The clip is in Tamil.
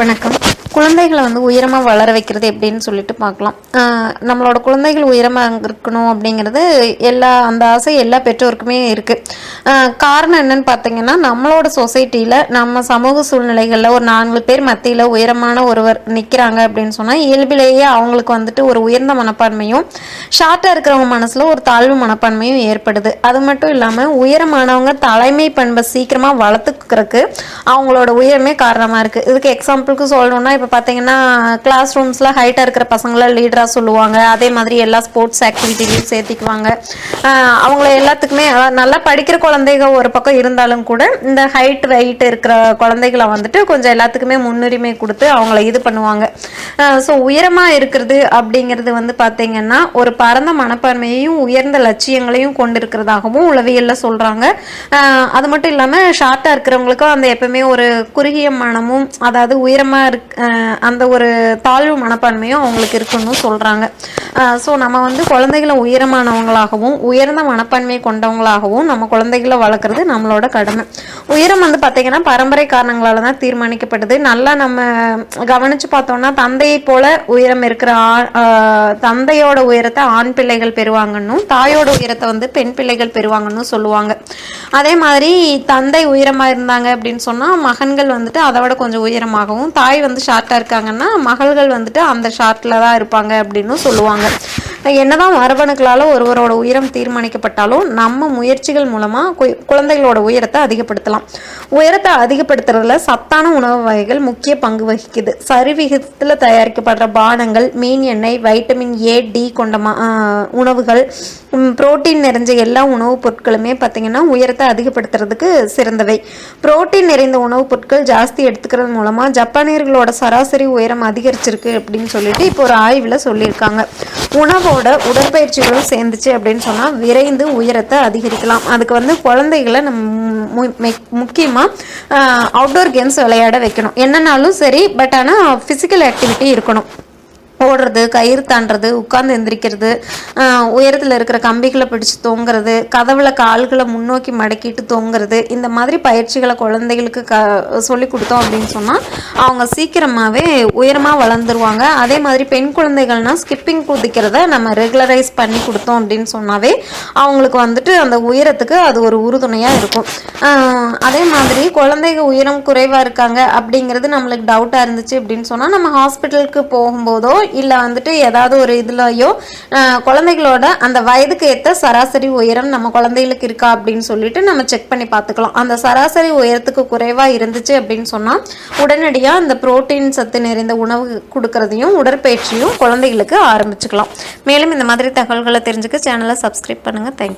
வணக்கம். குழந்தைகளை வந்து உயரமாக வளர வைக்கிறது எப்படின்னு சொல்லிட்டு பார்க்கலாம். நம்மளோட குழந்தைகள் உயரமாக இருக்கணும் அப்படிங்கிறது எல்லா அந்த ஆசை எல்லா பெற்றோருக்குமே இருக்குது காரணம் என்னன்னு பார்த்தீங்கன்னா நம்மளோட சொசைட்டியில் நம்ம சமூக சூழ்நிலைகளில் ஒரு நான்கு பேர் மத்தியில் உயரமான ஒருவர் நிற்கிறாங்க அப்படின்னு சொன்னால் இயல்பிலேயே அவங்களுக்கு வந்துட்டு ஒரு உயர்ந்த மனப்பான்மையும் ஷார்ட்டாக இருக்கிறவங்க மனசில் ஒரு தாழ்வு மனப்பான்மையும் ஏற்படுது. அது மட்டும் இல்லாமல் உயரமானவங்க தலைமை பண்பை சீக்கிரமாக வளர்த்துக்கிறதுக்கு அவங்களோட உயரமே காரணமாக இருக்குது இதுக்கு எக்ஸாம்பிளுக்கு சொல்லணும்னா இப்போ பார்த்தீங்கன்னா கிளாஸ் ரூம்ஸில் ஹைட்டாக இருக்கிற பசங்களை லீடராக சொல்லுவாங்க. அதே மாதிரி எல்லா ஸ்போர்ட்ஸ் ஆக்டிவிட்டிலையும் சேர்த்திக்குவாங்க. அவங்கள எல்லாத்துக்குமே நல்லா படிக்கிற குழந்தைங்க ஒரு பக்கம் இருந்தாலும் கூட இந்த ஹைட் வெயிட் இருக்கிற குழந்தைகளை வந்துட்டு கொஞ்சம் எல்லாத்துக்குமே முன்னுரிமை கொடுத்து அவங்கள இது பண்ணுவாங்க. ஸோ உயரமாக இருக்கிறது அப்படிங்கிறது வந்து பார்த்தீங்கன்னா ஒரு பரந்த மனப்பான்மையையும் உயர்ந்த லட்சியங்களையும் கொண்டிருக்கிறதாகவும் உளவியலில் சொல்கிறாங்க அது மட்டும் இல்லாமல் ஷார்ட்டாக இருக்கிறவங்களுக்கும் அந்த எப்பவுமே ஒரு குறுகிய மனமும் அதாவது உயரமாக இருக் அந்த ஒரு தாழ்வு மனப்பான்மையும் அவங்களுக்கு இருக்குன்னு சொல்கிறாங்க ஸோ நம்ம வந்து குழந்தைகளை உயரமானவங்களாகவும் உயர்ந்த மனப்பான்மை கொண்டவங்களாகவும் நம்ம குழந்தைகளை வளர்க்குறது நம்மளோட கடமை. உயரம் வந்து பார்த்திங்கன்னா பரம்பரை காரணங்களால் தான் தீர்மானிக்கப்படுது நல்லா நம்ம கவனித்து பார்த்தோம்னா தந்தையை போல உயரம் இருக்கிற ஆ- தந்தையோட உயரத்தை ஆண் பிள்ளைகள் பெறுவாங்கன்னும் தாயோட உயரத்தை வந்து பெண் பிள்ளைகள் பெறுவாங்கன்னு சொல்லுவாங்க. அதே மாதிரி தந்தை உயரமாக இருந்தாங்க அப்படின்னு சொன்னால் மகன்கள் வந்துட்டு அதை விட கொஞ்சம் உயரமாகவும் தாய் வந்து ஷார்ட்டாக இருக்காங்கன்னா மகள்கள் வந்துட்டு அந்த ஷார்ட்டில் தான் இருப்பாங்க அப்படின்னு சொல்லுவாங்க. என்னதான் மரபணுக்களால் ஒருவரோட உயரம் தீர்மானிக்கப்பட்டாலும் நம்ம முயற்சிகள் மூலமாக குழந்தைகளோட உயரத்தை அதிகப்படுத்தலாம். உயரத்தை அதிகப்படுத்துறதுல சத்தான உணவு வகைகள் முக்கிய பங்கு வகிக்குது. சரிவிகிதத்தில் தயாரிக்கப்படுற பானங்கள் மீன் எண்ணெய் வைட்டமின் ஏ டி கொண்ட உணவுகள் புரோட்டீன் நிறைஞ்ச எல்லா உணவுப் பொருட்களுமே பார்த்திங்கன்னா உயரத்தை அதிகப்படுத்துறதுக்கு சிறந்தவை. புரோட்டீன் நிறைந்த உணவுப் பொருட்கள் ஜாஸ்தி எடுத்துக்கிறது மூலமாக ஜப்பானியர்களோட சராசரி உயரம் அதிகரிச்சிருக்கு அப்படின்னு சொல்லிட்டு இப்போ ஒரு ஆய்வில் சொல்லியிருக்காங்க. உணவோட உடற்பயிற்சிகளும் சேர்ந்துச்சு அப்படின்னு சொன்னால் விரைந்து உயரத்தை அதிகரிக்கலாம். அதுக்கு வந்து குழந்தைகளை நம்ம முக்கியமாக அவுட்டோர் கேம்ஸ் விளையாட வைக்கணும். என்னன்னாலும் சரி பட் ஆனால் ஃபிசிக்கல் ஆக்டிவிட்டி இருக்கணும். ஓடுறது கயிறு தாண்டுறது உட்கார்ந்து எந்திரிக்கிறது உயரத்தில் இருக்கிற கம்பிகளை பிடிச்சி தொங்குறது கதவுல கால்களை முன்னோக்கி மடக்கிட்டு தொங்குறது இந்த மாதிரி பயிற்சிகளை குழந்தைகளுக்கு க சொல்லி கொடுத்தோம் அப்படின்னு சொன்னால் அவங்க சீக்கிரமாகவே உயரமாக வளர்ந்துருவாங்க. அதே மாதிரி பெண் குழந்தைகள்னா ஸ்கிப்பிங் குதிக்கிறத நம்ம ரெகுலரைஸ் பண்ணி கொடுத்தோம் அப்படின்னு சொன்னாவே அவங்களுக்கு வந்துட்டு அந்த உயரத்துக்கு அது ஒரு உறுதுணையாக இருக்கும். அதே மாதிரி குழந்தைங்க உயரம் குறைவாக இருக்காங்க அப்படிங்கிறது நம்மளுக்கு டவுட்டாக இருந்துச்சு அப்படின்னு சொன்னால் நம்ம ஹாஸ்பிட்டலுக்கு போகும்போதோ இல்லை வந்துட்டு ஏதாவது ஒரு இதுலையோ குழந்தைகளோட அந்த வயதுக்கு ஏற்ற சராசரி உயரம் நம்ம குழந்தைகளுக்கு இருக்கா அப்படின்னு சொல்லிட்டு நம்ம செக் பண்ணி பார்த்துக்கலாம். அந்த சராசரி உயரத்துக்கு குறைவாக இருந்துச்சு அப்படின்னு சொன்னால் உடனடியாக அந்த புரோட்டீன் சத்து நிறைந்த உணவு கொடுக்கறதையும் உடற்பயிற்சியும் குழந்தைகளுக்கு ஆரம்பிச்சுக்கலாம். மேலும் இந்த மாதிரி தகவல்களை தெரிஞ்சுக்க சேனலை சப்ஸ்கிரைப் பண்ணுங்கள் தேங்க்யூ